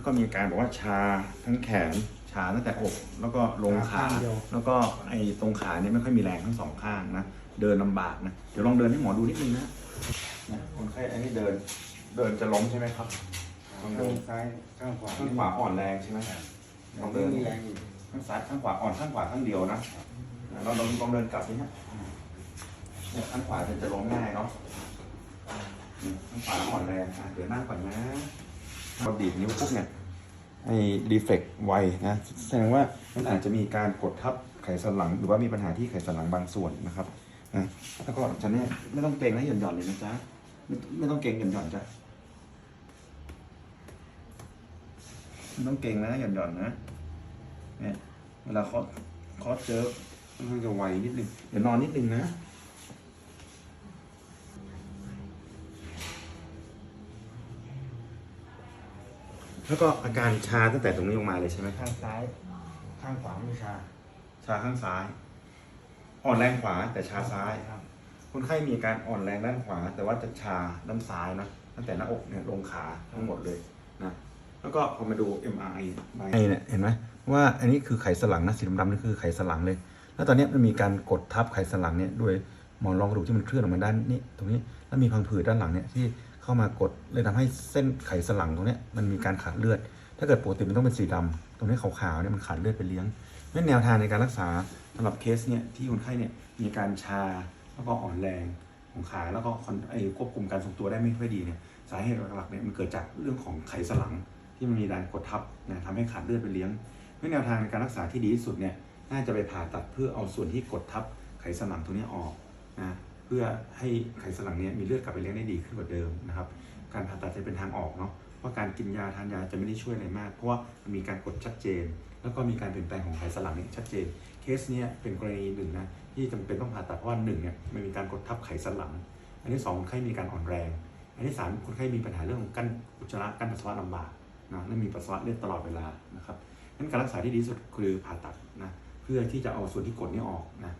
แล้วก็มีอาการบอกว่าชาทั้งแขนชาตั้งแต่อก แล้วก็ลงขาข้างเดียวแล้วก็ไอ้ตรงขาเนี่ยไม่ค่อยมีแรงทั้งสองข้างนะ เดินลำบากนะ เดี๋ยวลองเดินให้หมอดูนิดนึงนะนะคนไข้อันนี้เดิน เดินจะล้มใช่ไหมครับลองเดิข้านงซ้ายข้างขวาข้างขวาอ่อนแรงใช่ไหมลองเดินมีแรงอยู่ข้างซ้ายข้างขวาอ่อนข้างขวาข้างเดียวนะเราลองลองเดินกลับนี่ฮะเนี่ยข้างขวาจะจะล้มง่ายเนาะนี่ข้างขวาอ่อนแรงอะเดี๋ยวนั่งก่อนนะ พอดีดนิ้วปุ๊บเนี่ยไอ้ดีเฟกไวนะแสดงว่ามันอาจจะมีการกดทับไขสันหลัง หรือว่ามีปัญหาที่ไขสันหลังบางส่วนนะครับนะแล้วก็จะเนี่ยไม่ต้องเกรงนะหย่อนหย่อนเลยนะจ๊ะไม่ไม่ต้องเกรงหย่อนหย่อนจ้ะไม่ต้องเกรงนะหย่อนหย่อนนะเนี่ยเวลาคาะเคาะเจอมันจะไวนิดนึงเดี๋ยวนอนนิดนึงนะ แล้วก็อาการชาตั้งแต่ตรงนี้ลงมาเลยใช่ไหมข้างซ้าย ข้างขวาไม่ชา ชาข้างซ้าย อ่อนแรงขวาแต่ชาซ้ายครับ คนไข้มีอาการอ่อนแรงด้านขวา แต่ว่าจะชาด้านซ้ายนะตั้งแต่หน้าอกเนี่ยลงขาทั้งหมดเลยนะแล้วก็พอมาดู MRI ไอเนี่ยเห็นไหมว่าอันนี้คือไขสันหลังนะสีดำๆนี่คือไขสันหลังเลย แล้วตอนเนี้ยมันมีการกดทับไขสันหลังเนี่ยด้วยหมอนรองกระดูกที่มันเคลื่อนออกมาด้านนี้ตรงนี้แล้วมีพังผืดด้านหลังเนี่ยที่ เข้ามากดเลยทำให้เส้นไขสันหลังตรงนี้มันมีการขาดเลือด ถ้าเกิดปกติมันต้องเป็นสีดำตรงนี้ขาวๆเนี่ยมันขาดเลือดไปเลี้ยงนั่นแนวทางในการรักษาสำหรับเคสเนี่ยที่คนไข้เนี่ยมีการชาแล้วก็อ่อนแรงของขาแล้วก็คอนไอ้ควบคุมการทรงตัวได้ไม่ค่อยดีเนี่ยสาเหตุหลักๆเนี่ยมันเกิดจากเรื่องของไขสันหลังที่มันมีการกดทับนะทำให้ขาดเลือดไปเลี้ยงเพราะแนวทางในการรักษาที่ดีที่สุดเนี่ยน่าจะไปผ่าตัดเพื่อเอาส่วนที่กดทับไขสันหลังตรงนี้ออกนะ พื่อให้ไขสันหลังเนี้มีเลือดกลับไปเลี้ยงได้ดีขึ้นกว่าเดิมนะครับ การผ่าตัดจะเป็นทางออกเนาะเพราะการกินยาทานยาจะไม่ได้ช่วยอะไรมาก เพราะว่ามันมีการกดชัดเจน แล้วก็มีการเปลี่ยนแปลงของไขสันหลังนี่ชัดเจน เคสเนี้ยเป็นกรณีหนึ่งนะที่จำเป็นต้องผ่าตัดเพราะว่าหนึ่งเนี่ยมันมีการกดทับไขสันหลัง อันที่สองคนไข้มีการอ่อนแรง อันที่สามคนไข้มีปัญหาเรื่องของกั้นอุจจาระกั้นปัสสาวะลำบากนะและมีปัสสาวะเลือดตลอดเวลานะครับงั้นการรักษาที่ดีสุดคือผ่าตัดนะเพื่อที่จะเอาส่วนที่กดนี้ออกนะ